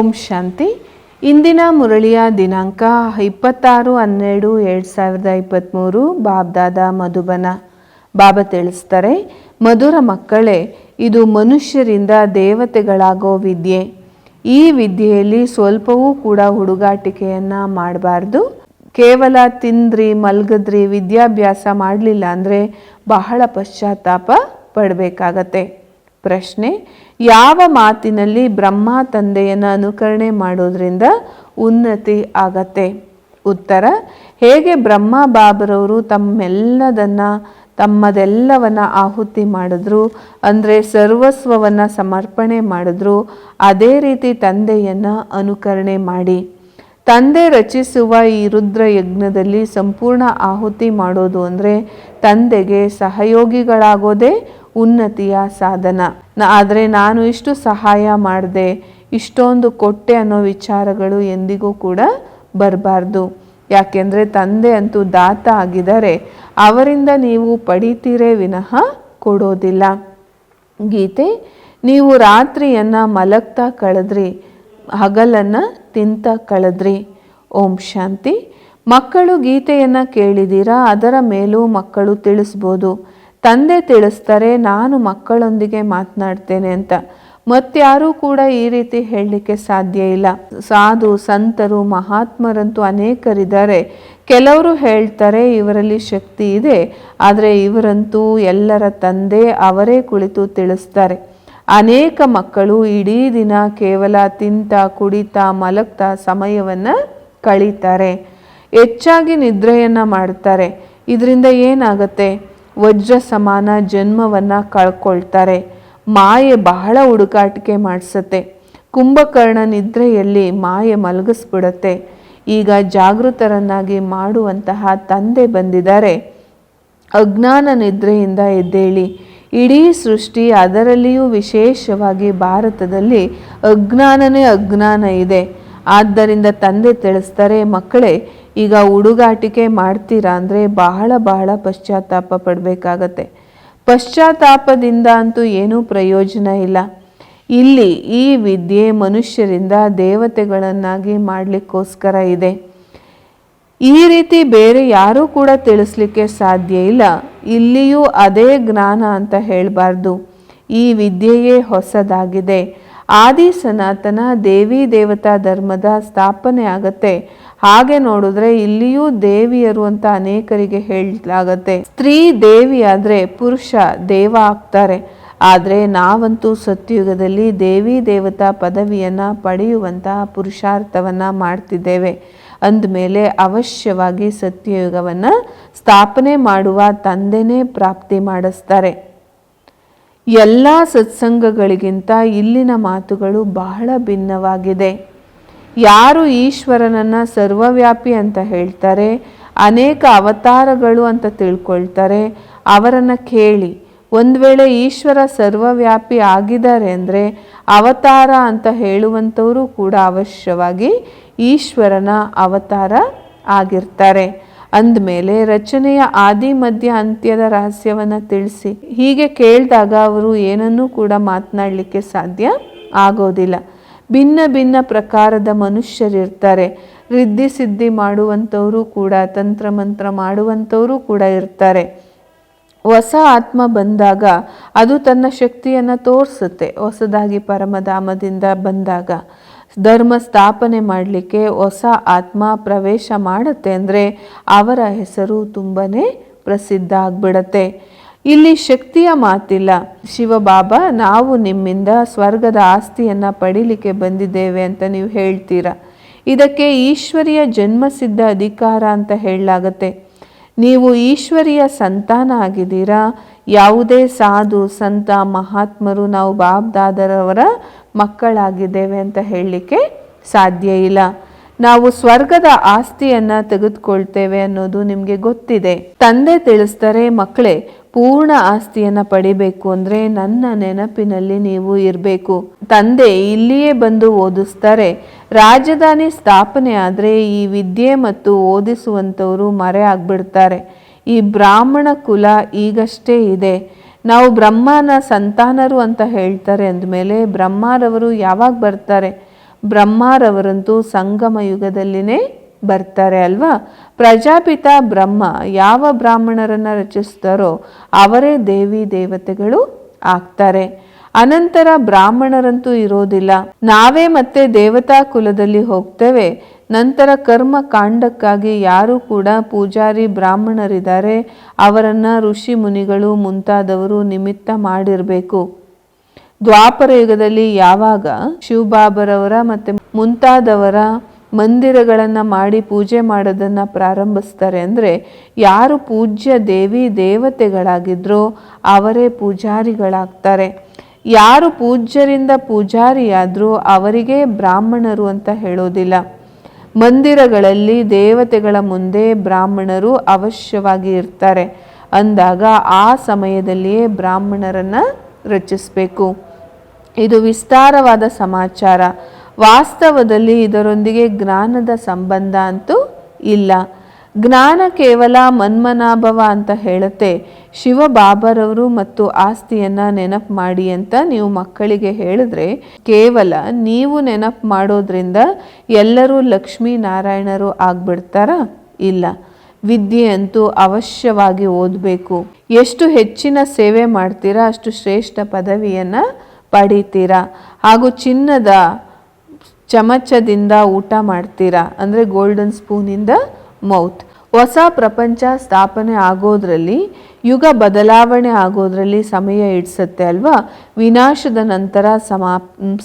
ಓಂ ಶಾಂತಿ. ಇಂದಿನ ಮುರಳಿಯ ದಿನಾಂಕ ಇಪ್ಪತ್ತಾರು ಹನ್ನೆರಡು ಎರಡು ಸಾವಿರದ ಇಪ್ಪತ್ತ್ಮೂರು ಬಾಬ್ದಾದ ಮಧುಬನ. ಬಾಬಾ ತಿಳಿಸ್ತಾರೆ, ಮಧುರ ಮಕ್ಕಳೇ, ಇದು ಮನುಷ್ಯರಿಂದ ದೇವತೆಗಳಾಗೋ ವಿದ್ಯೆ. ಈ ವಿದ್ಯೆಯಲ್ಲಿ ಸ್ವಲ್ಪವೂ ಕೂಡ ಹುಡುಗಾಟಿಕೆಯನ್ನು ಮಾಡಬಾರ್ದು. ಕೇವಲ ತಿಂದ್ರಿ, ಮಲ್ಗದ್ರಿ, ವಿದ್ಯಾಭ್ಯಾಸ ಮಾಡಲಿಲ್ಲ ಅಂದರೆ ಬಹಳ ಪಶ್ಚಾತ್ತಾಪ ಪಡಬೇಕಾಗತ್ತೆ. ಪ್ರಶ್ನೆ, ಯಾವ ಮಾತಿನಲ್ಲಿ ಬ್ರಹ್ಮ ತಂದೆಯನ್ನು ಅನುಕರಣೆ ಮಾಡೋದ್ರಿಂದ ಉನ್ನತಿ ಆಗತ್ತೆ? ಉತ್ತರ, ಹೇಗೆ ಬ್ರಹ್ಮ ಬಾಬರವರು ತಮ್ಮೆಲ್ಲದನ್ನ, ತಮ್ಮದೆಲ್ಲವನ್ನ ಆಹುತಿ ಮಾಡಿದ್ರು, ಅಂದರೆ ಸರ್ವಸ್ವವನ್ನು ಸಮರ್ಪಣೆ ಮಾಡಿದ್ರು, ಅದೇ ರೀತಿ ತಂದೆಯನ್ನು ಅನುಕರಣೆ ಮಾಡಿ. ತಂದೆ ರಚಿಸುವ ಈ ರುದ್ರ ಯಜ್ಞದಲ್ಲಿ ಸಂಪೂರ್ಣ ಆಹುತಿ ಮಾಡೋದು ಅಂದರೆ ತಂದೆಗೆ ಸಹಯೋಗಿಗಳಾಗೋದೇ ಉನ್ನತಿಯ ಸಾಧನ. ಆದರೆ ನಾನು ಇಷ್ಟು ಸಹಾಯ ಮಾಡಿದೆ, ಇಷ್ಟೊಂದು ಕೊಟ್ಟೆ ಅನ್ನೋ ವಿಚಾರಗಳು ಎಂದಿಗೂ ಕೂಡ ಬರಬಾರ್ದು. ಯಾಕೆಂದರೆ ತಂದೆ ಅಂತೂ ದಾತ ಆಗಿದ್ದಾರೆ, ಅವರಿಂದ ನೀವು ಪಡಿತೀರೇ ವಿನಃ ಕೊಡೋದಿಲ್ಲ. ಗೀತೆ, ನೀವು ರಾತ್ರಿಯನ್ನು ಮಲಗ್ತಾ ಕಳೆದ್ರಿ, ಹಗಲನ್ನು ತಿಂತ ಕಳೆದ್ರಿ. ಓಂ ಶಾಂತಿ. ಮಕ್ಕಳು ಗೀತೆಯನ್ನು ಕೇಳಿದ್ದೀರಾ ಅದರ ಮೇಲೂ ಮಕ್ಕಳು ತಿಳಿಸ್ಬೋದು. ತಂದೆ ತಿಳಿಸ್ತಾರೆ, ನಾನು ಮಕ್ಕಳೊಂದಿಗೆ ಮಾತನಾಡ್ತೇನೆ ಅಂತ. ಮತ್ತಾರೂ ಕೂಡ ಈ ರೀತಿ ಹೇಳಲಿಕ್ಕೆ ಸಾಧ್ಯ ಇಲ್ಲ. ಸಾಧು, ಸಂತರು, ಮಹಾತ್ಮರಂತೂ ಅನೇಕರಿದ್ದಾರೆ. ಕೆಲವರು ಹೇಳ್ತಾರೆ, ಇವರಲ್ಲಿ ಶಕ್ತಿ ಇದೆ. ಆದರೆ ಇವರಂತೂ ಎಲ್ಲರ ತಂದೆ ಅವರೇ ಕುಳಿತು ತಿಳಿಸ್ತಾರೆ. ಅನೇಕ ಮಕ್ಕಳು ಇಡೀ ದಿನ ಕೇವಲ ತಿಂತ, ಕುಡಿತಾ, ಮಲಗ್ತಾ ಸಮಯವನ್ನು ಕಳೀತಾರೆ. ಹೆಚ್ಚಾಗಿ ನಿದ್ರೆಯನ್ನು ಮಾಡ್ತಾರೆ. ಇದರಿಂದ ಏನಾಗುತ್ತೆ? ವಜ್ರ ಸಮಾನ ಜನ್ಮವನ್ನು ಕಳ್ಕೊಳ್ತಾರೆ. ಮಾಯೆ ಬಹಳ ಹುಡುಕಾಟಿಕೆ ಮಾಡಿಸತ್ತೆ. ಕುಂಭಕರ್ಣ ನಿದ್ರೆಯಲ್ಲಿ ಮಾಯೆ ಮಲಗಿಸ್ಬಿಡತ್ತೆ. ಈಗ ಜಾಗೃತರನ್ನಾಗಿ ಮಾಡುವಂತಹ ತಂದೆ ಬಂದಿದ್ದಾರೆ. ಅಜ್ಞಾನ ನಿದ್ರೆಯಿಂದ ಎದ್ದೇಳಿ. ಇಡೀ ಸೃಷ್ಟಿ ಅದರಲ್ಲಿಯೂ ವಿಶೇಷವಾಗಿ ಭಾರತದಲ್ಲಿ ಅಜ್ಞಾನನೇ ಅಜ್ಞಾನ ಇದೆ. ಆದ್ದರಿಂದ ತಂದೆ ತಿಳಿಸ್ತಾರೆ, ಮಕ್ಕಳೇ ಈಗ ಹುಡುಗಾಟಿಕೆ ಮಾಡ್ತೀರಾ ಅಂದರೆ ಬಹಳ ಬಹಳ ಪಶ್ಚಾತ್ತಾಪ ಪಡಬೇಕಾಗತ್ತೆ. ಪಶ್ಚಾತ್ತಾಪದಿಂದ ಅಂತೂ ಏನೂ ಪ್ರಯೋಜನ ಇಲ್ಲ. ಇಲ್ಲಿ ಈ ವಿದ್ಯೆ ಮನುಷ್ಯರಿಂದ ದೇವತೆಗಳನ್ನಾಗಿ ಮಾಡಲಿಕ್ಕೋಸ್ಕರ ಇದೆ. ಈ ರೀತಿ ಬೇರೆ ಯಾರೂ ಕೂಡ ತಿಳಿಸ್ಲಿಕ್ಕೆ ಸಾಧ್ಯ ಇಲ್ಲ. ಇಲ್ಲಿಯೂ ಅದೇ ಜ್ಞಾನ ಅಂತ ಹೇಳಬಾರ್ದು. ಈ ವಿದ್ಯೆಯೇ ಹೊಸದಾಗಿದೆ. ಆದಿ ಸನಾತನ ದೇವಿ ದೇವತಾ ಧರ್ಮದ ಸ್ಥಾಪನೆ ಆಗತ್ತೆ. ಹಾಗೆ ನೋಡಿದ್ರೆ ಇಲ್ಲಿಯೂ ದೇವಿಯರು ಅಂತ ಅನೇಕರಿಗೆ ಹೇಳಲಾಗತ್ತೆ. ಸ್ತ್ರೀ ದೇವಿ ಆದರೆ ಪುರುಷ ದೇವ ಆಗ್ತಾರೆ. ಆದರೆ ನಾವಂತೂ ಸತ್ಯುಗದಲ್ಲಿ ದೇವಿ ದೇವತಾ ಪದವಿಯನ್ನು ಪಡೆಯುವಂತಹ ಪುರುಷಾರ್ಥವನ್ನು ಮಾಡ್ತಿದ್ದೇವೆ. ಅಂದಮೇಲೆ ಅವಶ್ಯವಾಗಿ ಸತ್ಯಯುಗವನ್ನು ಸ್ಥಾಪನೆ ಮಾಡುವ ತಂದೆನೇ ಪ್ರಾಪ್ತಿ ಮಾಡಿಸ್ತಾರೆ. ಎಲ್ಲ ಸತ್ಸಂಗಗಳಿಗಿಂತ ಇಲ್ಲಿನ ಮಾತುಗಳು ಬಹಳ ಭಿನ್ನವಾಗಿದೆ. ಯಾರು ಈಶ್ವರನನ್ನು ಸರ್ವವ್ಯಾಪಿ ಅಂತ ಹೇಳ್ತಾರೆ, ಅನೇಕ ಅವತಾರಗಳು ಅಂತ ತಿಳ್ಕೊಳ್ತಾರೆ, ಅವರನ್ನು ಕೇಳಿ, ಒಂದು ವೇಳೆ ಈಶ್ವರ ಸರ್ವವ್ಯಾಪಿ ಆಗಿದ್ದಾರೆ ಅಂದರೆ ಅವತಾರ ಅಂತ ಹೇಳುವಂಥವರು ಕೂಡ ಅವಶ್ಯವಾಗಿ ಈಶ್ವರನ ಅವತಾರ ಆಗಿರ್ತಾರೆ. ಅಂದಮೇಲೆ ರಚನೆಯ ಆದಿ ಮಧ್ಯ ಅಂತ್ಯದ ರಹಸ್ಯವನ್ನು ತಿಳಿಸಿ. ಹೀಗೆ ಕೇಳಿದಾಗ ಅವರು ಏನನ್ನೂ ಕೂಡ ಮಾತನಾಡಲಿಕ್ಕೆ ಸಾಧ್ಯ ಆಗೋದಿಲ್ಲ. ಭಿನ್ನ ಭಿನ್ನ ಪ್ರಕಾರದ ಮನುಷ್ಯರಿರ್ತಾರೆ. ರಿದ್ಧಿ ಸಿದ್ಧಿ ಮಾಡುವಂಥವರು ಕೂಡ ತಂತ್ರ ಮಂತ್ರ ಮಾಡುವಂಥವರು ಕೂಡ ಇರ್ತಾರೆ. ಹೊಸ ಆತ್ಮ ಬಂದಾಗ ಅದು ತನ್ನ ಶಕ್ತಿಯನ್ನು ತೋರಿಸುತ್ತೆ, ಹೊಸದಾಗಿ ಪರಮಧಾಮದಿಂದ ಬಂದಾಗ. ಧರ್ಮ ಸ್ಥಾಪನೆ ಮಾಡಲಿಕ್ಕೆ ಹೊಸ ಆತ್ಮ ಪ್ರವೇಶ ಮಾಡುತ್ತೆ ಅಂದರೆ ಅವರ ಹೆಸರು ತುಂಬನೇ ಪ್ರಸಿದ್ಧ ಆಗ್ಬಿಡತ್ತೆ. ಇಲ್ಲಿ ಶಕ್ತಿಯ ಮಾತಿಲ್ಲ. ಶಿವಬಾಬಾ, ನಾವು ನಿಮ್ಮಿಂದ ಸ್ವರ್ಗದ ಆಸ್ತಿಯನ್ನು ಪಡೀಲಿಕ್ಕೆ ಬಂದಿದ್ದೇವೆ ಅಂತ ನೀವು ಹೇಳ್ತೀರಾ? ಇದಕ್ಕೆ ಈಶ್ವರಿಯ ಜನ್ಮಸಿದ್ಧ ಅಧಿಕಾರ ಅಂತ ಹೇಳಲಾಗತ್ತೆ. ನೀವು ಈಶ್ವರಿಯ ಸಂತಾನ ಆಗಿದ್ದೀರಾ? ಯಾವುದೇ ಸಾಧು, ಸಂತ, ಮಹಾತ್ಮರು, ನಾವು ಬಾಬ್ದಾದರವರ ಮಕ್ಕಳಾಗಿದ್ದೇವೆ ಅಂತ ಹೇಳಲಿಕ್ಕೆ ಸಾಧ್ಯ ಇಲ್ಲ. ನಾವು ಸ್ವರ್ಗದ ಆಸ್ತಿಯನ್ನು ತೆಗೆದುಕೊಳ್ತೇವೆ ಅನ್ನೋದು ನಿಮಗೆ ಗೊತ್ತಿದೆ. ತಂದೆ ತಿಳಿಸ್ತಾರೆ, ಮಕ್ಕಳೇ, ಪೂರ್ಣ ಆಸ್ತಿಯನ್ನು ಪಡಿಬೇಕು ಅಂದರೆ ನನ್ನ ನೆನಪಿನಲ್ಲಿ ನೀವು ಇರಬೇಕು. ತಂದೆ ಇಲ್ಲಿಯೇ ಬಂದು ಓದಿಸ್ತಾರೆ. ರಾಜಧಾನಿ ಸ್ಥಾಪನೆ ಆದರೆ ಈ ವಿದ್ಯೆ ಮತ್ತು ಓದಿಸುವಂಥವರು ಮರೆ ಆಗ್ಬಿಡ್ತಾರೆ. ಈ ಬ್ರಾಹ್ಮಣ ಕುಲ ಈಗಷ್ಟೇ ಇದೆ. ನಾವು ಬ್ರಹ್ಮನ ಸಂತಾನರು ಅಂತ ಹೇಳ್ತಾರೆ ಅಂದಮೇಲೆ ಬ್ರಹ್ಮರವರು ಯಾವಾಗ ಬರ್ತಾರೆ? ಬ್ರಹ್ಮರವರಂತೂ ಸಂಗಮ ಯುಗದಲ್ಲಿನೇ ಬರ್ತಾರೆ ಅಲ್ವಾ? ಪ್ರಜಾಪಿತ ಬ್ರಹ್ಮ ಯಾವ ಬ್ರಾಹ್ಮಣರನ್ನು ರಚಿಸ್ತಾರೋ ಅವರೇ ದೇವಿ ದೇವತೆಗಳು ಆಗ್ತಾರೆ. ಅನಂತರ ಬ್ರಾಹ್ಮಣರಂತೂ ಇರೋದಿಲ್ಲ. ನಾವೇ ಮತ್ತೆ ದೇವತಾ ಕುಲದಲ್ಲಿ ಹೋಗ್ತೇವೆ. ನಂತರ ಕರ್ಮ ಕಾಂಡಕ್ಕಾಗಿ ಯಾರು ಕೂಡ ಪೂಜಾರಿ ಬ್ರಾಹ್ಮಣರಿದ್ದಾರೆ. ಅವರನ್ನು ಋಷಿ ಮುನಿಗಳು ಮುಂತಾದವರು ನಿಮಿತ್ತ ಮಾಡಿರಬೇಕು. ದ್ವಾಪರ ಯುಗದಲ್ಲಿ ಯಾವಾಗ ಶಿವಬಾಬರವರ ಮತ್ತು ಮುಂತಾದವರ ಮಂದಿರಗಳನ್ನು ಮಾಡಿ ಪೂಜೆ ಮಾಡೋದನ್ನು ಪ್ರಾರಂಭಿಸ್ತಾರೆ ಅಂದರೆ ಯಾರು ಪೂಜ್ಯ ದೇವಿ ದೇವತೆಗಳಾಗಿದ್ರೋ ಅವರೇ ಪೂಜಾರಿಗಳಾಗ್ತಾರೆ. ಯಾರು ಪೂಜ್ಯರಿಂದ ಪೂಜಾರಿಯಾದರೂ ಅವರಿಗೆ ಬ್ರಾಹ್ಮಣರು ಅಂತ ಹೇಳೋದಿಲ್ಲ. ಮಂದಿರಗಳಲ್ಲಿ ದೇವತೆಗಳ ಮುಂದೆ ಬ್ರಾಹ್ಮಣರು ಅವಶ್ಯವಾಗಿ ಇರ್ತಾರೆ. ಅಂದಾಗ ಆ ಸಮಯದಲ್ಲಿಯೇ ಬ್ರಾಹ್ಮಣರನ್ನು ರಚಿಸಬೇಕು. ಇದು ವಿಸ್ತಾರವಾದ ಸಮಾಚಾರ. ವಾಸ್ತವದಲ್ಲಿ ಇದರೊಂದಿಗೆ ಜ್ಞಾನದ ಸಂಬಂಧ ಅಂತೂ ಇಲ್ಲ. ಜ್ಞಾನ ಕೇವಲ ಮನ್ಮನಾಭವ ಅಂತ ಹೇಳುತ್ತೆ. ಶಿವ ಬಾಬರವರು ಮತ್ತು ಆಸ್ತಿಯನ್ನ ನೆನಪು ಮಾಡಿ ಅಂತ ನೀವು ಮಕ್ಕಳಿಗೆ ಹೇಳಿದ್ರೆ, ಕೇವಲ ನೀವು ನೆನಪು ಮಾಡೋದ್ರಿಂದ ಎಲ್ಲರೂ ಲಕ್ಷ್ಮೀ ನಾರಾಯಣರು ಆಗ್ಬಿಡ್ತಾರಾ? ಇಲ್ಲ. ವಿದ್ಯೆ ಅಂತೂ ಅವಶ್ಯವಾಗಿ ಓದಬೇಕು. ಎಷ್ಟು ಹೆಚ್ಚಿನ ಸೇವೆ ಮಾಡ್ತೀರಾ, ಅಷ್ಟು ಶ್ರೇಷ್ಠ ಪದವಿಯನ್ನ ಪಡಿತೀರಾ? ಹಾಗೂ ಚಿನ್ನದ ಚಮಚದಿಂದ ಊಟ ಮಾಡ್ತೀರಾ? ಅಂದರೆ ಗೋಲ್ಡನ್ ಸ್ಪೂನಿಂದ ಮೌತ್. ಹೊಸ ಪ್ರಪಂಚ ಸ್ಥಾಪನೆ ಆಗೋದ್ರಲ್ಲಿ, ಯುಗ ಬದಲಾವಣೆ ಆಗೋದ್ರಲ್ಲಿ ಸಮಯ ಇಡ್ಸತ್ತೆ ಅಲ್ವಾ? ವಿನಾಶದ ನಂತರ ಸಮಾ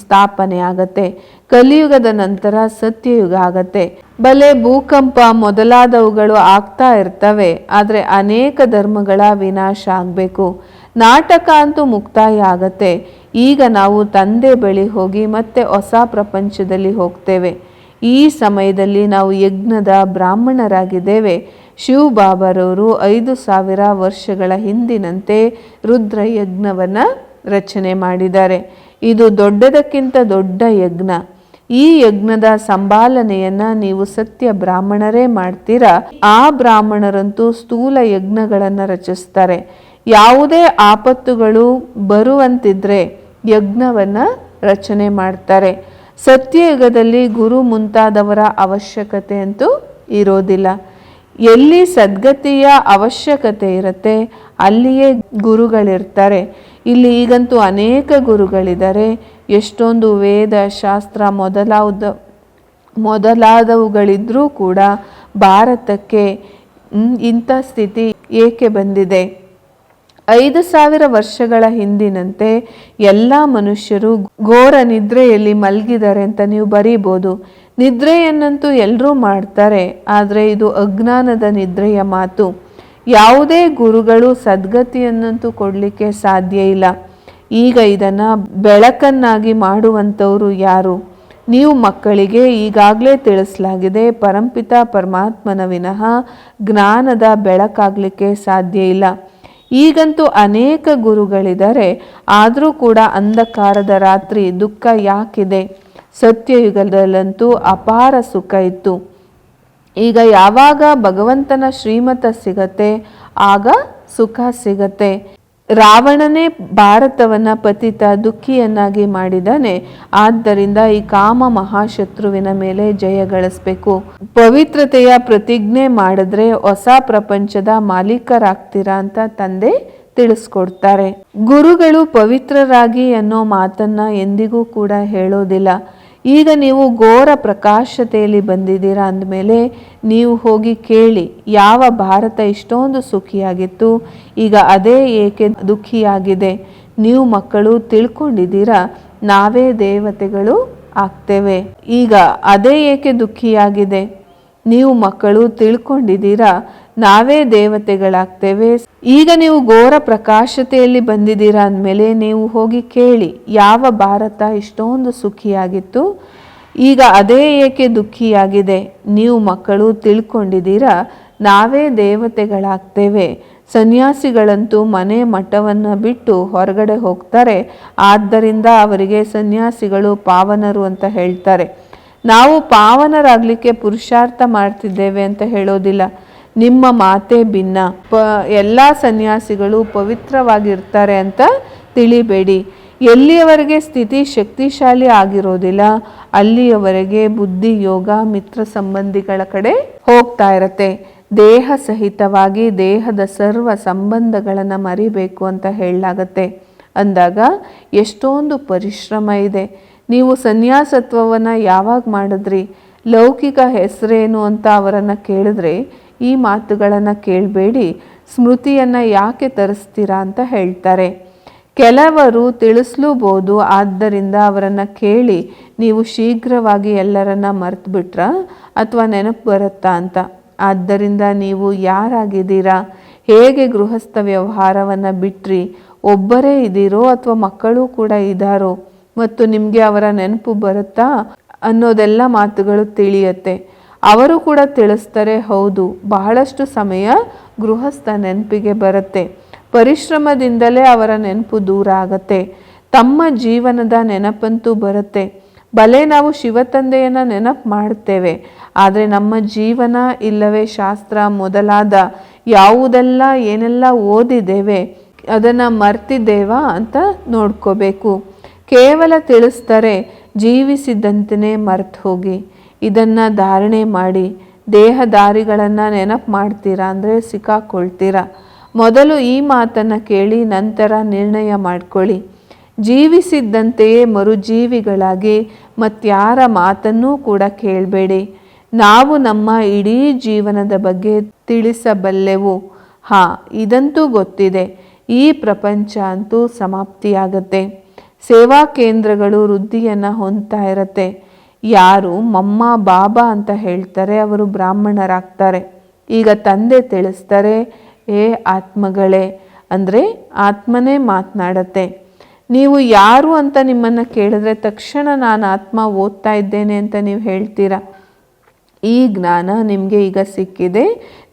ಸ್ಥಾಪನೆ ಆಗತ್ತೆ. ಕಲಿಯುಗದ ನಂತರ ಸತ್ಯಯುಗ ಆಗತ್ತೆ. ಬಲೆ, ಭೂಕಂಪ ಮೊದಲಾದವುಗಳು ಆಗ್ತಾ ಇರ್ತವೆ, ಆದರೆ ಅನೇಕ ಧರ್ಮಗಳ ವಿನಾಶ ಆಗಬೇಕು. ನಾಟಕ ಅಂತೂ ಮುಕ್ತಾಯ ಆಗತ್ತೆ. ಈಗ ನಾವು ತಂದೆ ಬಳಿ ಹೋಗಿ ಮತ್ತೆ ಹೊಸ ಪ್ರಪಂಚದಲ್ಲಿ ಹೋಗ್ತೇವೆ. ಈ ಸಮಯದಲ್ಲಿ ನಾವು ಯಜ್ಞದ ಬ್ರಾಹ್ಮಣರಾಗಿದ್ದೇವೆ. ಶಿವ ಬಾಬರವರು ಐದು ಸಾವಿರ ವರ್ಷಗಳ ಹಿಂದಿನಂತೆ ರುದ್ರ ಯಜ್ಞವನ್ನು ರಚನೆ ಮಾಡಿದ್ದಾರೆ. ಇದು ದೊಡ್ಡದಕ್ಕಿಂತ ದೊಡ್ಡ ಯಜ್ಞ. ಈ ಯಜ್ಞದ ಸಂಭಾಲನೆಯನ್ನ ನೀವು ಸತ್ಯ ಬ್ರಾಹ್ಮಣರೇ ಮಾಡ್ತೀರಾ? ಆ ಬ್ರಾಹ್ಮಣರಂತೂ ಸ್ಥೂಲ ಯಜ್ಞಗಳನ್ನು ರಚಿಸ್ತಾರೆ. ಯಾವುದೇ ಆಪತ್ತುಗಳು ಬರುವಂತಿದ್ರೆ ಯಜ್ಞವನ್ನು ರಚನೆ ಮಾಡ್ತಾರೆ. ಸತ್ಯಯುಗದಲ್ಲಿ ಗುರು ಮುಂತಾದವರ ಅವಶ್ಯಕತೆ ಅಂತೂ ಇರೋದಿಲ್ಲ. ಎಲ್ಲಿ ಸದ್ಗತಿಯ ಅವಶ್ಯಕತೆ ಇರುತ್ತೆ, ಅಲ್ಲಿಯೇ ಗುರುಗಳಿರ್ತಾರೆ. ಇಲ್ಲಿ ಈಗಂತೂ ಅನೇಕ ಗುರುಗಳಿದ್ದಾರೆ. ಎಷ್ಟೊಂದು ವೇದ, ಶಾಸ್ತ್ರ ಮೊದಲಾದ ಮೊದಲಾದವುಗಳಿದ್ರೂ ಕೂಡ ಭಾರತಕ್ಕೆ ಇಂಥ ಸ್ಥಿತಿ ಏಕೆ ಬಂದಿದೆ? ಐದು ಸಾವಿರ ವರ್ಷಗಳ ಹಿಂದಿನಂತೆ ಎಲ್ಲ ಮನುಷ್ಯರು ಘೋರ ನಿದ್ರೆಯಲ್ಲಿ ಮಲಗಿದ್ದಾರೆ ಅಂತ ನೀವು ಬರೀಬೋದು. ನಿದ್ರೆಯನ್ನಂತೂ ಎಲ್ಲರೂ ಮಾಡ್ತಾರೆ, ಆದರೆ ಇದು ಅಜ್ಞಾನದ ನಿದ್ರೆಯ ಮಾತು. ಯಾವುದೇ ಗುರುಗಳು ಸದ್ಗತಿಯನ್ನಂತೂ ಕೊಡಲಿಕ್ಕೆ ಸಾಧ್ಯ ಇಲ್ಲ. ಈಗ ಇದನ್ನು ಬೆಳಕನ್ನಾಗಿ ಮಾಡುವಂಥವರು ಯಾರು? ನೀವು ಮಕ್ಕಳಿಗೆ ಈಗಾಗಲೇ ತಿಳಿಸಲಾಗಿದೆ, ಪರಂಪಿತ ಪರಮಾತ್ಮನ ವಿನಃ ಜ್ಞಾನದ ಬೆಳಕಾಗಲಿಕ್ಕೆ ಸಾಧ್ಯ ಇಲ್ಲ. ಈಗಂತೂ ಅನೇಕ ಗುರುಗಳಿದ್ದಾರೆ ಆದರೂ ಕೂಡ ಅಂಧಕಾರದ ರಾತ್ರಿ ದುಃಖ ಯಾಕಿದೆ? ಸತ್ಯಯುಗದಲ್ಲಂತೂ ಅಪಾರ ಸುಖ ಇತ್ತು. ಈಗ ಯಾವಾಗ ಭಗವಂತನ ಶ್ರೀಮತ ಸಿಗತ್ತೆ, ಆಗ ಸುಖ ಸಿಗತ್ತೆ. ರಾವಣನೇ ಭಾರತವನ್ನ ಪತಿತ, ದುಃಖಿಯನ್ನಾಗಿ ಮಾಡಿದಾನೆ. ಆದ್ದರಿಂದ ಈ ಕಾಮ ಮಹಾಶತ್ರುವಿನ ಮೇಲೆ ಜಯ ಗಳಿಸ್ಬೇಕು. ಪವಿತ್ರತೆಯ ಪ್ರತಿಜ್ಞೆ ಮಾಡಿದ್ರೆ ಹೊಸ ಪ್ರಪಂಚದ ಮಾಲೀಕರಾಗ್ತೀರಾ ಅಂತ ತಂದೆ ತಿಳಿಸ್ಕೊಡ್ತಾರೆ. ಗುರುಗಳು ಪವಿತ್ರರಾಗಿ ಅನ್ನೋ ಮಾತನ್ನ ಎಂದಿಗೂ ಕೂಡ ಹೇಳೋದಿಲ್ಲ. ಈಗ ನೀವು ಘೋರ ಪ್ರಕಾಶತೆಯಲ್ಲಿ ಬಂದಿದ್ದೀರಾ ಅಂದಮೇಲೆ ನೀವು ಹೋಗಿ ಕೇಳಿ, ಯಾವ ಭಾರತ ಇಷ್ಟೊಂದು ಸುಖಿಯಾಗಿತ್ತು, ಈಗ ಅದೇ ಏಕೆ ದುಃಖಿಯಾಗಿದೆ, ನೀವು ಮಕ್ಕಳು ತಿಳ್ಕೊಂಡಿದ್ದೀರಾ, ನಾವೇ ದೇವತೆಗಳು ಆಗ್ತೇವೆ, ಈಗ ಅದೇ ಏಕೆ ದುಃಖಿಯಾಗಿದೆ, ನೀವು ಮಕ್ಕಳು ತಿಳ್ಕೊಂಡಿದ್ದೀರಾ, ನಾವೇ ದೇವತೆಗಳಾಗ್ತೇವೆ ಈಗ ನೀವು ಘೋರ ಪ್ರಕಾಶತೆಯಲ್ಲಿ ಬಂದಿದ್ದೀರಾ ಅಂದಮೇಲೆ ನೀವು ಹೋಗಿ ಕೇಳಿ, ಯಾವ ಭಾರತ ಇಷ್ಟೊಂದು ಸುಖಿಯಾಗಿತ್ತು? ಈಗ ಅದೇ ಏಕೆ ದುಃಖಿಯಾಗಿದೆ? ನೀವು ಮಕ್ಕಳು ತಿಳ್ಕೊಂಡಿದ್ದೀರಾ? ನಾವೇ ದೇವತೆಗಳಾಗ್ತೇವೆ. ಸನ್ಯಾಸಿಗಳಂತೂ ಮನೆ ಮಠವನ್ನು ಬಿಟ್ಟು ಹೊರಗಡೆ ಹೋಗ್ತಾರೆ. ಆದ್ದರಿಂದ ಅವರಿಗೆ ಸನ್ಯಾಸಿಗಳು ಪಾವನರು ಅಂತ ಹೇಳ್ತಾರೆ. ನಾವು ಪಾವನರಾಗಲಿಕ್ಕೆ ಪುರುಷಾರ್ಥ ಮಾಡ್ತಿದ್ದೇವೆ ಅಂತ ಹೇಳೋದಿಲ್ಲ. ನಿಮ್ಮ ಮಾತೆ ಭಿನ್ನ. ಪ, ಎಲ್ಲ ಸನ್ಯಾಸಿಗಳು ಪವಿತ್ರವಾಗಿರ್ತಾರೆ ಅಂತ ತಿಳಿಬೇಡಿ. ಎಲ್ಲಿಯವರೆಗೆ ಸ್ಥಿತಿ ಶಕ್ತಿಶಾಲಿ ಆಗಿರೋದಿಲ್ಲ, ಅಲ್ಲಿಯವರೆಗೆ ಬುದ್ಧಿ, ಯೋಗ, ಮಿತ್ರ ಸಂಬಂಧಿಗಳ ಕಡೆ ಹೋಗ್ತಾ ಇರತ್ತೆ. ದೇಹ ಸಹಿತವಾಗಿ ದೇಹದ ಸರ್ವ ಸಂಬಂಧಗಳನ್ನು ಮರಿಬೇಕು ಅಂತ ಹೇಳಲಾಗತ್ತೆ. ಅಂದಾಗ ಎಷ್ಟೊಂದು ಪರಿಶ್ರಮ ಇದೆ. ನೀವು ಸನ್ಯಾಸತ್ವವನ್ನು ಯಾವಾಗ ಮಾಡಿದ್ರಿ? ಲೌಕಿಕ ಹೆಸರೇನು ಅಂತ ಅವರನ್ನು ಕೇಳಿದ್ರೆ ಈ ಮಾತುಗಳನ್ನು ಕೇಳಬೇಡಿ. ಸ್ಮೃತಿಯನ್ನು ಯಾಕೆ ತರಿಸ್ತೀರಾ ಅಂತ ಹೇಳ್ತಾರೆ. ಕೆಲವರು ತಿಳಿಸ್ಲೂಬೋದು, ಆದ್ದರಿಂದ ಅವರನ್ನು ಕೇಳಿ ನೀವು ಶೀಘ್ರವಾಗಿ ಎಲ್ಲರನ್ನ ಮರೆತು ಬಿಟ್ರ ಅಥವಾ ನೆನಪು ಬರುತ್ತಾ ಅಂತ. ಆದ್ದರಿಂದ ನೀವು ಯಾರಾಗಿದ್ದೀರಾ? ಹೇಗೆ ಗೃಹಸ್ಥ ವ್ಯವಹಾರವನ್ನು ಬಿಟ್ರಿ? ಒಬ್ಬರೇ ಇದ್ದೀರೋ ಅಥವಾ ಮಕ್ಕಳು ಕೂಡ ಇದ್ದಾರೋ? ಮತ್ತು ನಿಮಗೆ ಅವರ ನೆನಪು ಬರುತ್ತಾ ಅನ್ನೋದೆಲ್ಲ ಮಾತುಗಳು ತಿಳಿಯತ್ತೆ. ಅವರು ಕೂಡ ತಿಳಿಸ್ತಾರೆ, ಹೌದು, ಬಹಳಷ್ಟು ಸಮಯ ಗೃಹಸ್ಥ ನೆನಪಿಗೆ ಬರುತ್ತೆ. ಪರಿಶ್ರಮದಿಂದಲೇ ಅವರ ನೆನಪು ದೂರ ಆಗತ್ತೆ. ತಮ್ಮ ಜೀವನದ ನೆನಪಂತೂ ಬರುತ್ತೆ. ಬಲೆ ನಾವು ಶಿವತಂದೆಯನ್ನು ನೆನಪು ಮಾಡ್ತೇವೆ. ಆದರೆ ನಮ್ಮ ಜೀವನ ಇಲ್ಲವೇ ಶಾಸ್ತ್ರ ಮೊದಲಾದ ಯಾವುದೆಲ್ಲ ಏನೆಲ್ಲ ಓದಿದ್ದೇವೆ, ಅದನ್ನು ಮರ್ತಿದ್ದೇವಾ ಅಂತ ನೋಡ್ಕೋಬೇಕು. ಕೇವಲ ತಿಳಿಸ್ತಾರೆ ಜೀವಿಸಿದ್ದಂತೆಯೇ ಮರ್ತು ಹೋಗಿ ಇದನ್ನು ಧಾರಣೆ ಮಾಡಿ ದೇಹದಾರಿಗಳನ್ನು ನೆನಪು ಮಾಡ್ತೀರಾ ಅಂದರೆ ಸಿಕ್ಕಾಕೊಳ್ತೀರಾ? ಮೊದಲು ಈ ಮಾತನ್ನು ಕೇಳಿ ನಂತರ ನಿರ್ಣಯ ಮಾಡಿಕೊಳ್ಳಿ. ಜೀವಿಸಿದ್ದಂತೆಯೇ ಮರುಜೀವಿಗಳಾಗಿ ಮತ್ಯಾರ ಮಾತನ್ನೂ ಕೂಡ ಕೇಳಬೇಡಿ. ನಾವು ನಮ್ಮ ಇಡೀ ಜೀವನದ ಬಗ್ಗೆ ತಿಳಿಸಬಲ್ಲೆವು. ಹಾಂ, ಇದಂತೂ ಗೊತ್ತಿದೆ. ಈ ಪ್ರಪಂಚ ಅಂತೂ ಸಮಾಪ್ತಿಯಾಗತ್ತೆ. ಸೇವಾ ಕೇಂದ್ರಗಳು ವೃದ್ಧಿಯನ್ನು ಹೊಂದ್ತಾ ಇರತ್ತೆ. ಯಾರು ಮಮ್ಮ, ಬಾಬಾ ಅಂತ ಹೇಳ್ತಾರೆ, ಅವರು ಬ್ರಾಹ್ಮಣರಾಗ್ತಾರೆ. ಈಗ ತಂದೆ ತಿಳಿಸ್ತಾರೆ, ಏ ಆತ್ಮಗಳೇ, ಅಂದರೆ ಆತ್ಮನೇ ಮಾತನಾಡತ್ತೆ. ನೀವು ಯಾರು ಅಂತ ನಿಮ್ಮನ್ನು ಕೇಳಿದ್ರೆ ತಕ್ಷಣ ನಾನು ಆತ್ಮ ಓದ್ತಾ ಇದ್ದೇನೆ ಅಂತ ನೀವು ಹೇಳ್ತೀರಾ? ಈ ಜ್ಞಾನ ನಿಮಗೆ ಈಗ ಸಿಕ್ಕಿದೆ.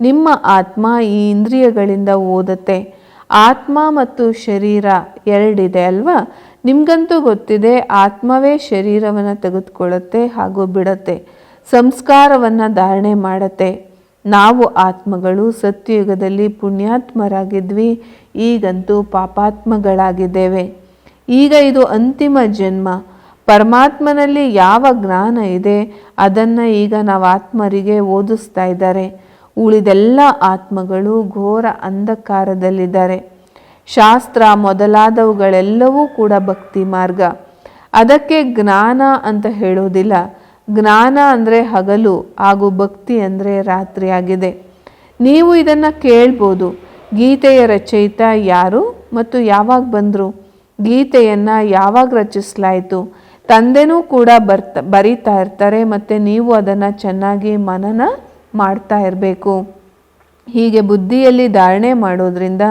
ನಿಮ್ಮ ಆತ್ಮ ಈ ಇಂದ್ರಿಯಗಳಿಂದ ಓದತ್ತೆ. ಆತ್ಮ ಮತ್ತು ಶರೀರ ಎರಡಿದೆ ಅಲ್ವಾ? ನಿಮಗಂತೂ ಗೊತ್ತಿದೆ, ಆತ್ಮವೇ ಶರೀರವನ್ನು ತೆಗೆದುಕೊಳ್ಳುತ್ತೆ ಹಾಗೂ ಬಿಡತ್ತೆ, ಸಂಸ್ಕಾರವನ್ನು ಧಾರಣೆ ಮಾಡತ್ತೆ. ನಾವು ಆತ್ಮಗಳು ಸತ್ಯಯುಗದಲ್ಲಿ ಪುಣ್ಯಾತ್ಮರಾಗಿದ್ವಿ, ಈಗಂತೂ ಪಾಪಾತ್ಮಗಳಾಗಿದ್ದೇವೆ. ಈಗ ಇದು ಅಂತಿಮ ಜನ್ಮ. ಪರಮಾತ್ಮನಲ್ಲಿ ಯಾವ ಜ್ಞಾನ ಇದೆ, ಅದನ್ನು ಈಗ ನಾವು ಆತ್ಮರಿಗೆ ಓದಿಸ್ತಾ ಇದ್ದಾರೆ. ಉಳಿದೆಲ್ಲ ಆತ್ಮಗಳು ಘೋರ ಅಂಧಕಾರದಲ್ಲಿದ್ದಾರೆ. ಶಾಸ್ತ್ರ ಮೊದಲಾದವುಗಳೆಲ್ಲವೂ ಕೂಡ ಭಕ್ತಿ ಮಾರ್ಗ. ಅದಕ್ಕೆ ಜ್ಞಾನ ಅಂತ ಹೇಳೋದಿಲ್ಲ. ಜ್ಞಾನ ಅಂದರೆ ಹಗಲು, ಹಾಗೂ ಭಕ್ತಿ ಅಂದರೆ ರಾತ್ರಿಯಾಗಿದೆ ನೀವು ಇದನ್ನು ಕೇಳ್ಬೋದು. ಗೀತೆಯ ರಚಯಿತ ಯಾರು ಮತ್ತು ಯಾವಾಗ ಬಂದರು? ಗೀತೆಯನ್ನು ಯಾವಾಗ ರಚಿಸಲಾಯಿತು? ತಂದೆನೂ ಕೂಡ ಬರ್ತ, ಬರಿತಾ ಇರ್ತಾರೆ, ಮತ್ತು ನೀವು ಅದನ್ನು ಚೆನ್ನಾಗಿ ಮನನ ಮಾಡ್ತಾ ಇರಬೇಕು. ಹೀಗೆ ಬುದ್ಧಿಯಲ್ಲಿ ಧಾರಣೆ ಮಾಡೋದ್ರಿಂದ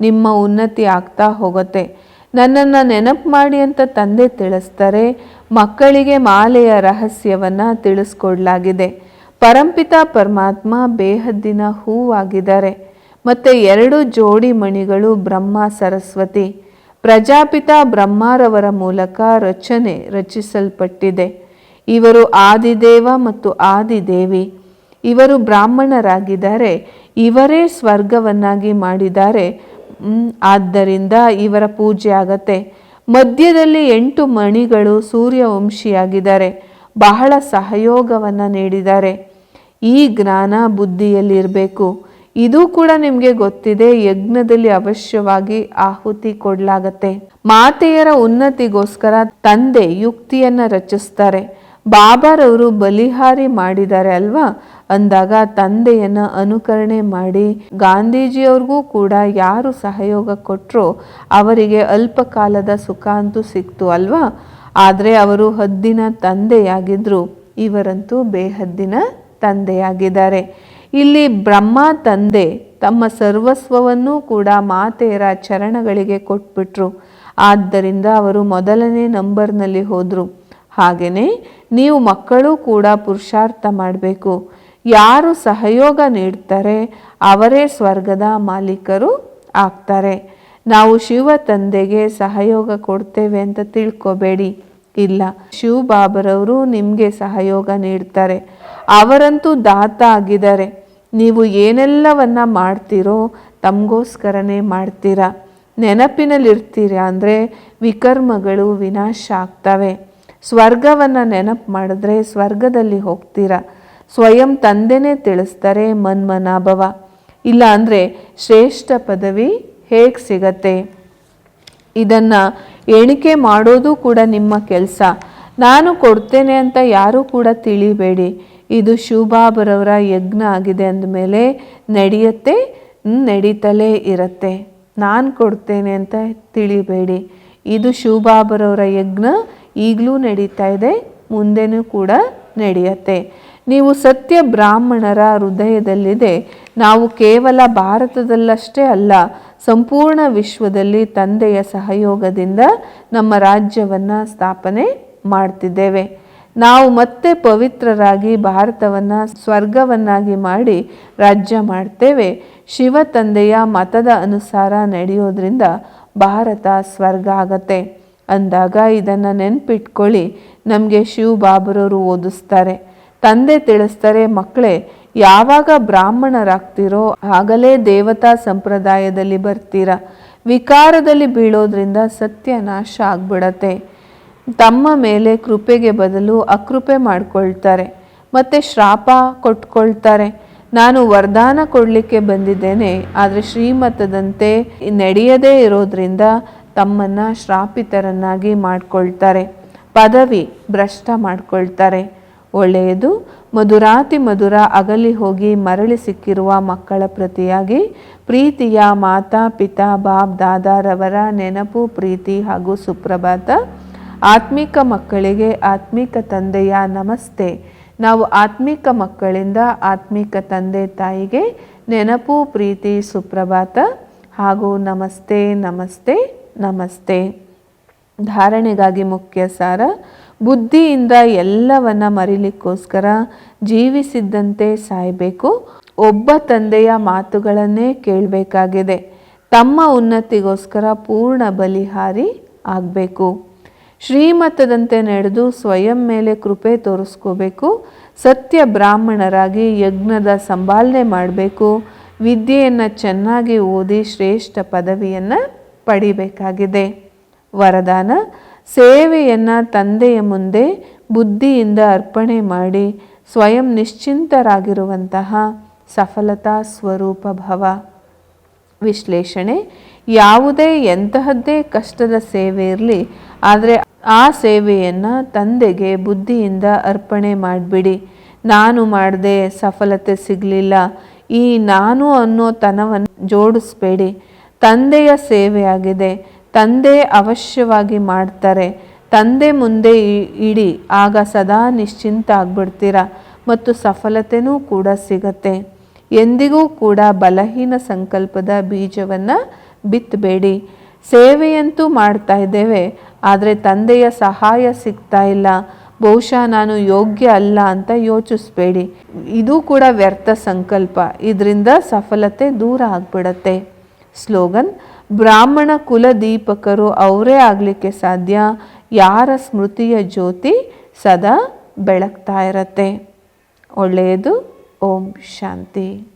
ನಿಮ್ಮ ಉನ್ನತಿ ಆಗ್ತಾ ಹೋಗುತ್ತೆ. ನನ್ನನ್ನು ನೆನಪು ಮಾಡಿ ಅಂತ ತಂದೆ ತಿಳಿಸ್ತಾರೆ, ಮಕ್ಕಳಿಗೆ ಮಾಲೆಯ ರಹಸ್ಯವನ್ನು ತಿಳಿಸ್ಕೊಡ್ಲಾಗಿದೆ. ಪರಂಪಿತ ಪರಮಾತ್ಮ ಬೇಹದ್ದಿನ ಹೂವಾಗಿದ್ದಾರೆ. ಮತ್ತು ಎರಡು ಜೋಡಿ ಮಣಿಗಳು ಬ್ರಹ್ಮ ಸರಸ್ವತಿ. ಪ್ರಜಾಪಿತ ಬ್ರಹ್ಮರವರ ಮೂಲಕ ರಚನೆ ರಚಿಸಲ್ಪಟ್ಟಿದೆ. ಇವರು ಆದಿದೇವ ಮತ್ತು ಆದಿದೇವಿ. ಇವರು ಬ್ರಾಹ್ಮಣರಾಗಿದ್ದಾರೆ, ಇವರೇ ಸ್ವರ್ಗವನ್ನಾಗಿ ಮಾಡಿದ್ದಾರೆ. ಆದ್ದರಿಂದ ಇವರ ಪೂಜೆ ಆಗತ್ತೆ. ಮಧ್ಯದಲ್ಲಿ ಎಂಟು ಮಣಿಗಳು ಸೂರ್ಯವಂಶಿಯಾಗಿದ್ದಾರೆ, ಬಹಳ ಸಹಯೋಗವನ್ನು ನೀಡಿದ್ದಾರೆ. ಈ ಜ್ಞಾನ ಬುದ್ಧಿಯಲ್ಲಿರಬೇಕು. ಇದು ಕೂಡ ನಿಮಗೆ ಗೊತ್ತಿದೆ, ಯಜ್ಞದಲ್ಲಿ ಅವಶ್ಯವಾಗಿ ಆಹುತಿ ಕೊಡಲಾಗತ್ತೆ. ಮಾತೆಯರ ಉನ್ನತಿಗೋಸ್ಕರ ತಂದೆ ಯುಕ್ತಿಯನ್ನು ರಚಿಸ್ತಾರೆ. ಬಾಬಾರವರು ಬಲಿಹಾರಿ ಮಾಡಿದ್ದಾರೆ ಅಲ್ವಾ? ಅಂದಾಗ ತಂದೆಯನ್ನು ಅನುಕರಣೆ ಮಾಡಿ ಗಾಂಧೀಜಿಯವ್ರಿಗೂ ಕೂಡ ಯಾರು ಸಹಯೋಗ ಕೊಟ್ಟರೋ ಅವರಿಗೆ ಅಲ್ಪ ಕಾಲದ ಸುಖ ಅಂತೂ ಸಿಕ್ತು ಅಲ್ವಾ? ಆದರೆ ಅವರು ಹದ್ದಿನ ತಂದೆಯಾಗಿದ್ರು, ಇವರಂತೂ ಬೇಹದ್ದಿನ ತಂದೆಯಾಗಿದ್ದಾರೆ. ಇಲ್ಲಿ ಬ್ರಹ್ಮ ತಂದೆ ತಮ್ಮ ಸರ್ವಸ್ವವನ್ನೂ ಕೂಡ ಮಾತೆಯರ ಚರಣಗಳಿಗೆ ಕೊಟ್ಬಿಟ್ರು. ಆದ್ದರಿಂದ ಅವರು ಮೊದಲನೇ ನಂಬರ್ನಲ್ಲಿ ಹೋದರು. ಹಾಗೆಯೇ ನೀವು ಮಕ್ಕಳು ಕೂಡ ಪುರುಷಾರ್ಥ ಮಾಡಬೇಕು. ಯಾರು ಸಹಯೋಗ ನೀಡ್ತಾರೆ, ಅವರೇ ಸ್ವರ್ಗದ ಮಾಲೀಕರು ಆಗ್ತಾರೆ. ನಾವು ಶಿವ ತಂದೆಗೆ ಸಹಯೋಗ ಕೊಡ್ತೇವೆ ಅಂತ ತಿಳ್ಕೊಬೇಡಿ. ಇಲ್ಲ ಶಿವ ಬಾಬರವರು ನಿಮಗೆ ಸಹಯೋಗ ನೀಡ್ತಾರೆ. ಅವರಂತೂ ದಾತ ಆಗಿದ್ದಾರೆ. ನೀವು ಏನೆಲ್ಲವನ್ನ ಮಾಡ್ತೀರೋ ತಮಗೋಸ್ಕರನೇ ಮಾಡ್ತೀರಾ. ನೆನಪಿನಲ್ಲಿರ್ತೀರ ಅಂದರೆ ವಿಕರ್ಮಗಳು ವಿನಾಶ ಆಗ್ತವೆ. ಸ್ವರ್ಗವನ್ನು ನೆನಪು ಮಾಡಿದ್ರೆ ಸ್ವರ್ಗದಲ್ಲಿ ಹೋಗ್ತೀರ. ಸ್ವಯಂ ತಂದೆನೇ ತಿಳಿಸ್ತಾರೆ ಮನ್ಮನಾಭವ. ಇಲ್ಲ ಅಂದರೆ ಶ್ರೇಷ್ಠ ಪದವಿ ಹೇಗೆ ಸಿಗತ್ತೆ? ಇದನ್ನು ಎಣಿಕೆ ಮಾಡೋದು ಕೂಡ ನಿಮ್ಮ ಕೆಲಸ. ನಾನು ಕೊಡ್ತೇನೆ ಅಂತ ಯಾರೂ ಕೂಡ ತಿಳಿಬೇಡಿ. ಇದು ಶಿವಬಾಬರವರ ಯಜ್ಞ ಆಗಿದೆ ಅಂದಮೇಲೆ ನಡೆಯುತ್ತೆ, ನಡೀತಲೇ ಇರುತ್ತೆ. ನಾನು ಕೊಡ್ತೇನೆ ಅಂತ ತಿಳಿಬೇಡಿ. ಇದು ಶಿವಬಾಬರವರ ಯಜ್ಞ, ಈಗಲೂ ನಡೀತಾ ಇದೆ, ಮುಂದೆನೂ ಕೂಡ ನಡೆಯುತ್ತೆ. ನೀವು ಸತ್ಯ ಬ್ರಾಹ್ಮಣರ ಹೃದಯದಲ್ಲಿದೆ. ನಾವು ಕೇವಲ ಭಾರತದಲ್ಲಷ್ಟೇ ಅಲ್ಲ, ಸಂಪೂರ್ಣ ವಿಶ್ವದಲ್ಲಿ ತಂದೆಯ ಸಹಯೋಗದಿಂದ ನಮ್ಮ ರಾಜ್ಯವನ್ನು ಸ್ಥಾಪನೆ ಮಾಡ್ತಿದ್ದೇವೆ. ನಾವು ಮತ್ತೆ ಪವಿತ್ರರಾಗಿ ಭಾರತವನ್ನು ಸ್ವರ್ಗವನ್ನಾಗಿ ಮಾಡಿ ರಾಜ್ಯ ಮಾಡ್ತೇವೆ. ಶಿವ ತಂದೆಯ ಮತದ ಅನುಸಾರ ನಡೆಯೋದ್ರಿಂದ ಭಾರತ ಸ್ವರ್ಗ ಆಗತ್ತೆ. ಅಂದಾಗ ಇದನ್ನು ನೆನ್ಪಿಟ್ಕೊಳ್ಳಿ, ನಮಗೆ ಶಿವ ಬಾಬರವರು ಓದಿಸ್ತಾರೆ. ತಂದೆ ತಿಳಿಸ್ತಾರೆ, ಮಕ್ಕಳೇ, ಯಾವಾಗ ಬ್ರಾಹ್ಮಣರಾಗ್ತಿರೋ, ಆಗಲೇ ದೇವತಾ ಸಂಪ್ರದಾಯದಲ್ಲಿ ಬರ್ತೀರ? ವಿಕಾರದಲ್ಲಿ ಬೀಳೋದ್ರಿಂದ ಸತ್ಯ ನಾಶ ಆಗ್ಬಿಡತ್ತೆ. ತಮ್ಮ ಮೇಲೆ ಕೃಪೆಗೆ ಬದಲು ಅಕೃಪೆ ಮಾಡ್ಕೊಳ್ತಾರೆ. ಮತ್ತು ಶ್ರಾಪ ಕೊಟ್ಕೊಳ್ತಾರೆ. ನಾನು ವರದಾನ ಕೊಡಲಿಕ್ಕೆ ಬಂದಿದ್ದೇನೆ, ಆದರೆ ಶ್ರೀಮತದಂತೆ ನಡೆಯದೇ ಇರೋದ್ರಿಂದ ತಮ್ಮನ್ನು ಶ್ರಾಪಿತರನ್ನಾಗಿ ಮಾಡ್ಕೊಳ್ತಾರೆ. ಪದವಿ ಭ್ರಷ್ಟ ಮಾಡ್ಕೊಳ್ತಾರೆ. ಒಳ್ಳೆಯದು. ಮಧುರಾತಿ ಮಧುರ ಅಗಲಿ ಹೋಗಿ ಮರಳಿ ಸಿಕ್ಕಿರುವ ಮಕ್ಕಳ ಪ್ರತಿಯಾಗಿ ಪ್ರೀತಿಯ ಮಾತಾ, ಪಿತಾ ಬಾಬ್ ದಾದಾರವರ ನೆನಪು, ಪ್ರೀತಿ ಹಾಗೂ ಸುಪ್ರಭಾತ. ಆತ್ಮಿಕ ಮಕ್ಕಳಿಗೆ ಆತ್ಮಿಕ ತಂದೆಯ ನಮಸ್ತೆ. ನಾವು ಆತ್ಮಿಕ ಮಕ್ಕಳಿಂದ ಆತ್ಮಿಕ ತಂದೆ ತಾಯಿಗೆ ನೆನಪು, ಪ್ರೀತಿ, ಸುಪ್ರಭಾತ ಹಾಗೂ ನಮಸ್ತೆ ನಮಸ್ತೆ ನಮಸ್ತೆ. ಧಾರಣೆಗಾಗಿ ಮುಖ್ಯ ಸಾರ ಬುದ್ಧಿಯಿಂದ ಎಲ್ಲವನ್ನ ಮರಿಲಿಕ್ಕೋಸ್ಕರ ಜೀವಿಸಿದ್ದಂತೆ ಸಾಯಬೇಕು. ಒಬ್ಬ ತಂದೆಯ ಮಾತುಗಳನ್ನೇ ಕೇಳಬೇಕಾಗಿದೆ. ತಮ್ಮ ಉನ್ನತಿಗೋಸ್ಕರ ಪೂರ್ಣ ಬಲಿಹಾರಿ ಆಗಬೇಕು. ಶ್ರೀಮತದಂತೆ ನಡೆದು ಸ್ವಯಂ ಮೇಲೆ ಕೃಪೆ ತೋರಿಸ್ಕೋಬೇಕು. ಸತ್ಯ ಬ್ರಾಹ್ಮಣರಾಗಿ ಯಜ್ಞದ ಸಂಭಾಲನೆ ಮಾಡಬೇಕು. ವಿದ್ಯೆಯನ್ನು ಚೆನ್ನಾಗಿ ಓದಿ ಶ್ರೇಷ್ಠ ಪದವಿಯನ್ನು ಪಡಿಬೇಕಾಗಿದೆ. ವರದಾನ ಸೇವೆಯನ್ನು ತಂದೆಯ ಮುಂದೆ ಬುದ್ಧಿಯಿಂದ ಅರ್ಪಣೆ ಮಾಡಿ ಸ್ವಯಂ ನಿಶ್ಚಿಂತರಾಗಿರುವಂತಹ ಸಫಲತಾ ಸ್ವರೂಪ ಭವ. ವಿಶ್ಲೇಷಣೆ, ಯಾವುದೇ ಎಂತಹದ್ದೇ ಕಷ್ಟದ ಸೇವೆ ಇರಲಿ, ಆದರೆ ಆ ಸೇವೆಯನ್ನು ತಂದೆಗೆ ಬುದ್ಧಿಯಿಂದ ಅರ್ಪಣೆ ಮಾಡಿಬಿಡಿ. ನಾನು ಮಾಡದೆ ಸಫಲತೆ ಸಿಗಲಿಲ್ಲ, ಈ ನಾನು ಅನ್ನೋ ತನವನ್ನು ಜೋಡಿಸ್ಬೇಡಿ. ತಂದೆಯ ಸೇವೆಯಾಗಿದೆ ತಂದೆ ಅವಶ್ಯವಾಗಿ ಮಾಡ್ತಾರೆ. ತಂದೆ ಮುಂದೆ ಇಡಿ, ಆಗ ಸದಾ ನಿಶ್ಚಿಂತ ಆಗ್ಬಿಡ್ತೀರ? ಮತ್ತು ಸಫಲತೆನೂ ಕೂಡ ಸಿಗತ್ತೆ. ಎಂದಿಗೂ ಕೂಡ ಬಲಹೀನ ಸಂಕಲ್ಪದ ಬೀಜವನ್ನು ಬಿತ್ತಬೇಡಿ ಸೇವೆಯಂತೂ ಮಾಡ್ತಾ ಇದ್ದೇವೆ, ಆದರೆ ತಂದೆಯ ಸಹಾಯ ಸಿಗ್ತಾ ಇಲ್ಲ. ಬಹುಶಃ ನಾನು ಯೋಗ್ಯ ಅಲ್ಲ ಅಂತ ಯೋಚಿಸ್ಬೇಡಿ. ಇದು ಕೂಡ ವ್ಯರ್ಥ ಸಂಕಲ್ಪ. ಇದರಿಂದ ಸಫಲತೆ ದೂರ ಆಗ್ಬಿಡತ್ತೆ. ಸ್ಲೋಗನ್ ಬ್ರಾಹ್ಮಣ ಕುಲ ದೀಪಕರು ಅವರೇ ಆಗಲಿಕ್ಕೆ ಸಾಧ್ಯ. ಯಾರ ಸ್ಮೃತಿಯ ಜ್ಯೋತಿ ಸದಾ ಬೆಳಗ್ತಾ ಇರತ್ತೆ. ಒಳ್ಳೆಯದು. ಓಂ ಶಾಂತಿ.